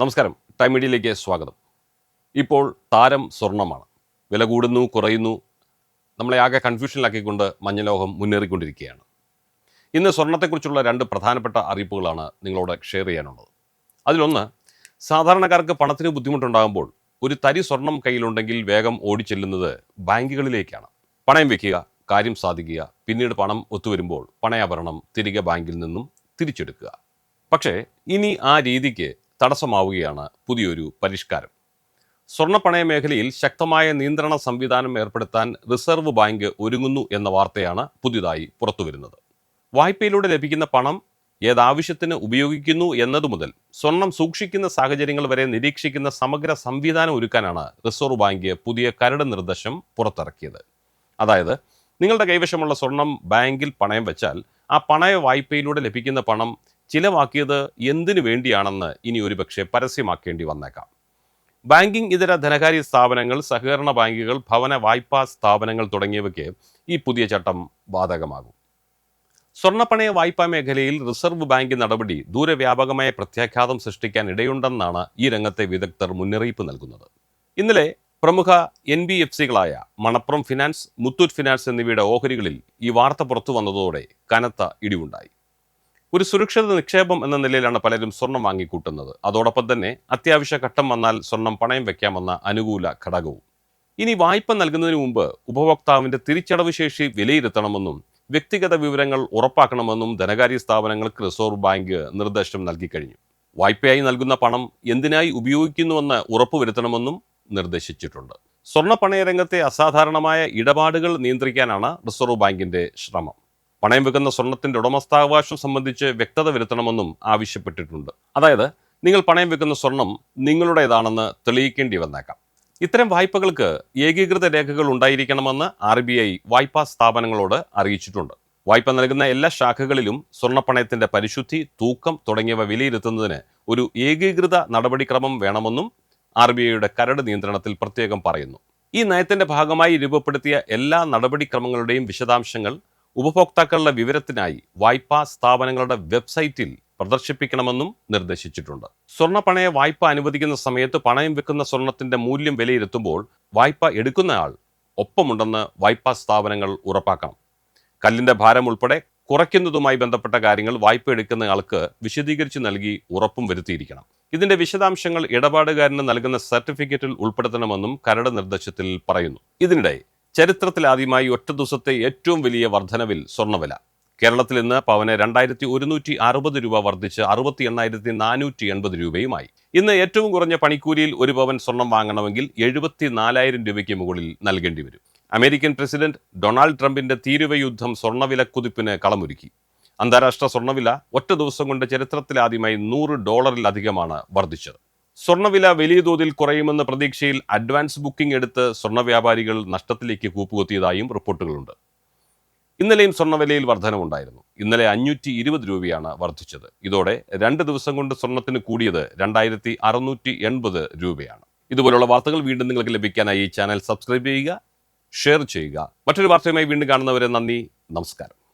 നമസ്കാരം. ടൈം മീഡിയയിലേക്ക് സ്വാഗതം. ഇപ്പോൾ താരം സ്വർണമാണ്. വില കൂടുന്നു കുറയുന്നു. നമ്മളെ ആകെ കൺഫ്യൂഷനിലാക്കിക്കൊണ്ട് മഞ്ഞലോഹം മുന്നേറിക്കൊണ്ടിരിക്കുകയാണ്. ഇന്ന് സ്വർണത്തെക്കുറിച്ചുള്ള രണ്ട് പ്രധാനപ്പെട്ട അറിയിപ്പുകളാണ് നിങ്ങളോട് ഷെയർ ചെയ്യാനുള്ളത്. അതിലൊന്ന് സാധാരണക്കാർക്ക് പണത്തിന് ബുദ്ധിമുട്ടുണ്ടാകുമ്പോൾ ഒരു തരി സ്വർണം കയ്യിലുണ്ടെങ്കിൽ വേഗം ഓടിച്ചെല്ലുന്നത് ബാങ്കുകളിലേക്കാണ്. പണയം വെക്കുക കാര്യം സാധിക്കുക പിന്നീട് പണം ഒത്തുവരുമ്പോൾ പണയാഭരണം തിരികെ ബാങ്കിൽ നിന്നും തിരിച്ചെടുക്കുക. പക്ഷേ ഇനി ആ രീതിക്ക് തടസ്സമാവുകയാണ് പുതിയൊരു പരിഷ്കാരം. സ്വർണപ്പണയ മേഖലയിൽ ശക്തമായ നിയന്ത്രണ സംവിധാനം ഏർപ്പെടുത്താൻ റിസർവ് ബാങ്ക് ഒരുങ്ങുന്നു എന്ന വാർത്തയാണ് പുതിയതായി പുറത്തുവരുന്നത്. വായ്പയിലൂടെ ലഭിക്കുന്ന പണം ഏതാവശ്യത്തിന് ഉപയോഗിക്കുന്നു എന്നതു മുതൽ സ്വർണം സൂക്ഷിക്കുന്ന സാഹചര്യങ്ങൾ വരെ നിരീക്ഷിക്കുന്ന സമഗ്ര സംവിധാനം ഒരുക്കാനാണ് റിസർവ് ബാങ്ക് പുതിയ കരട് നിർദ്ദേശം പുറത്തിറക്കിയത്. അതായത് നിങ്ങളുടെ കൈവശമുള്ള സ്വർണം ബാങ്കിൽ പണയം വെച്ചാൽ ആ പണയ വായ്പയിലൂടെ ലഭിക്കുന്ന പണം ചിലവാക്കിയത് എന്തിനു വേണ്ടിയാണെന്ന് ഇനി ഒരുപക്ഷെ പരസ്യമാക്കേണ്ടി വന്നേക്കാം. ബാങ്കിംഗ് ഇതര ധനകാര്യ സ്ഥാപനങ്ങൾ സഹകരണ ബാങ്കുകൾ ഭവന വായ്പാ സ്ഥാപനങ്ങൾ തുടങ്ങിയവയ്ക്ക് ഈ പുതിയ ചട്ടം ബാധകമാകും. സ്വർണപ്പണയ വായ്പാ മേഖലയിൽ റിസർവ് ബാങ്ക് നടപടി ദൂരവ്യാപകമായ പ്രത്യാഘാതം സൃഷ്ടിക്കാൻ ഇടയുണ്ടെന്നാണ് ഈ രംഗത്തെ വിദഗ്ധർ മുന്നറിയിപ്പ് നൽകുന്നത്. ഇന്നലെ പ്രമുഖ എൻ ബി എഫ് സികളായ മണപ്പുറം ഫിനാൻസ് മുത്തൂറ്റ് ഫിനാൻസ് എന്നിവയുടെ ഓഹരികളിൽ ഈ വാർത്ത പുറത്തു വന്നതോടെ കനത്ത ഇടിവുണ്ടായി. ഒരു സുരക്ഷിത നിക്ഷേപം എന്ന നിലയിലാണ് പലരും സ്വർണം വാങ്ങിക്കൂട്ടുന്നത്. അതോടൊപ്പം തന്നെ അത്യാവശ്യ ഘട്ടം വന്നാൽ സ്വർണം പണയം വെക്കാമെന്ന അനുകൂല ഘടകവും. ഇനി വായ്പ നൽകുന്നതിന് മുമ്പ് ഉപഭോക്താവിന്റെ തിരിച്ചടവ് ശേഷി വിലയിരുത്തണമെന്നും വ്യക്തിഗത വിവരങ്ങൾ ഉറപ്പാക്കണമെന്നും ധനകാര്യ സ്ഥാപനങ്ങൾക്ക് റിസർവ് ബാങ്ക് നിർദ്ദേശം നൽകിക്കഴിഞ്ഞു. വായ്പയായി നൽകുന്ന പണം എന്തിനായി ഉപയോഗിക്കുന്നുവെന്ന് ഉറപ്പുവരുത്തണമെന്നും നിർദ്ദേശിച്ചിട്ടുണ്ട്. സ്വർണ പണയരംഗത്തെ അസാധാരണമായ ഇടപാടുകൾ നിയന്ത്രിക്കാനാണ് റിസർവ് ബാങ്കിന്റെ ശ്രമം. പണയം വെക്കുന്ന സ്വർണത്തിന്റെ ഉടമസ്ഥാവകാശം സംബന്ധിച്ച് വ്യക്തത വരുത്തണമെന്നും ആവശ്യപ്പെട്ടിട്ടുണ്ട്. അതായത് നിങ്ങൾ പണയം വെക്കുന്ന സ്വർണം നിങ്ങളുടേതാണെന്ന് തെളിയിക്കേണ്ടി വന്നേക്കാം. ഇത്തരം വായ്പകൾക്ക് ഏകീകൃത രേഖകൾ ഉണ്ടായിരിക്കണമെന്ന് ആർ ബി ഐ വായ്പാ സ്ഥാപനങ്ങളോട് അറിയിച്ചിട്ടുണ്ട്. വായ്പ നൽകുന്ന എല്ലാ ശാഖകളിലും സ്വർണപ്പണയത്തിന്റെ പരിശുദ്ധി തൂക്കം തുടങ്ങിയവ വിലയിരുത്തുന്നതിന് ഒരു ഏകീകൃത നടപടിക്രമം വേണമെന്നും ആർ ബി ഐയുടെ കരട് നിയന്ത്രണത്തിൽ പ്രത്യേകം പറയുന്നു. ഈ നയത്തിന്റെ ഭാഗമായി രൂപപ്പെടുത്തിയ എല്ലാ നടപടിക്രമങ്ങളുടെയും വിശദാംശങ്ങൾ ഉപഭോക്താക്കളുടെ വിവരത്തിനായി വായ്പാ സ്ഥാപനങ്ങളുടെ വെബ്സൈറ്റിൽ പ്രദർശിപ്പിക്കണമെന്നും നിർദ്ദേശിച്ചിട്ടുണ്ട്. സ്വർണ പണയ വായ്പ അനുവദിക്കുന്ന സമയത്ത് പണയം വെക്കുന്ന സ്വർണത്തിന്റെ മൂല്യം വിലയിരുത്തുമ്പോൾ വായ്പ എടുക്കുന്നയാൾ ഒപ്പമുണ്ടെന്ന് വായ്പാ സ്ഥാപനങ്ങൾ ഉറപ്പാക്കണം കല്ലിന്റെ ഭാരം ഉൾപ്പെടെ കുറയ്ക്കുന്നതുമായി ബന്ധപ്പെട്ട കാര്യങ്ങൾ വായ്പ എടുക്കുന്നയാൾക്ക് വിശദീകരിച്ച് നൽകി ഉറപ്പും വരുത്തിയിരിക്കണം. ഇതിന്റെ വിശദാംശങ്ങൾ ഇടപാടുകാരന് നൽകുന്ന സർട്ടിഫിക്കറ്റിൽ ഉൾപ്പെടുത്തണമെന്നും കരട് നിർദ്ദേശത്തിൽ പറയുന്നു. ഇതിനിടെ ചരിത്രത്തിലാദ്യമായി ഒറ്റ ദിവസത്തെ ഏറ്റവും വലിയ വർധനവിൽ സ്വർണവില കേരളത്തിൽ ഇന്ന് പവന് രണ്ടായിരത്തി ഒരുന്നൂറ്റി അറുപത് രൂപ വർദ്ധിച്ച് അറുപത്തി എണ്ണായിരത്തി നാനൂറ്റി എൺപത് രൂപയുമായി. ഇന്ന് ഏറ്റവും കുറഞ്ഞ പണിക്കൂലിയിൽ ഒരു പവൻ സ്വർണം വാങ്ങണമെങ്കിൽ എഴുപത്തി നാലായിരം രൂപയ്ക്ക് മുകളിൽ നൽകേണ്ടി വരും. അമേരിക്കൻ പ്രസിഡന്റ് ഡൊണാൾഡ് ട്രംപിന്റെ തീരുവ യുദ്ധം സ്വർണവില കുതിപ്പിന് കളമൊരുക്കി. അന്താരാഷ്ട്ര സ്വർണവില ഒറ്റ ദിവസം കൊണ്ട് ചരിത്രത്തിലാദ്യമായി നൂറ് ഡോളറിലധികമാണ് വർദ്ധിച്ചത്. സ്വർണവില വലിയ തോതിൽ കുറയുമെന്ന പ്രതീക്ഷയിൽ അഡ്വാൻസ് ബുക്കിംഗ് എടുത്ത് സ്വർണ വ്യാപാരികൾ നഷ്ടത്തിലേക്ക് കൂപ്പുകുത്തിയതായും റിപ്പോർട്ടുകളുണ്ട്. ഇന്നലെയും സ്വർണവിലയിൽ വർധനമുണ്ടായിരുന്നു ഇന്നലെ അഞ്ഞൂറ്റി ഇരുപത് രൂപയാണ് വർദ്ധിച്ചത്. ഇതോടെ രണ്ട് ദിവസം കൊണ്ട് സ്വർണത്തിന് കൂടിയത് രണ്ടായിരത്തി അറുന്നൂറ്റി എൺപത് രൂപയാണ്. ഇതുപോലുള്ള വാർത്തകൾ വീണ്ടും നിങ്ങൾക്ക് ലഭിക്കാനായി ഈ ചാനൽ സബ്സ്ക്രൈബ് ചെയ്യുക ഷെയർ ചെയ്യുക. മറ്റൊരു വാർത്തയുമായി വീണ്ടും കാണുന്നവരെ നന്ദി നമസ്കാരം.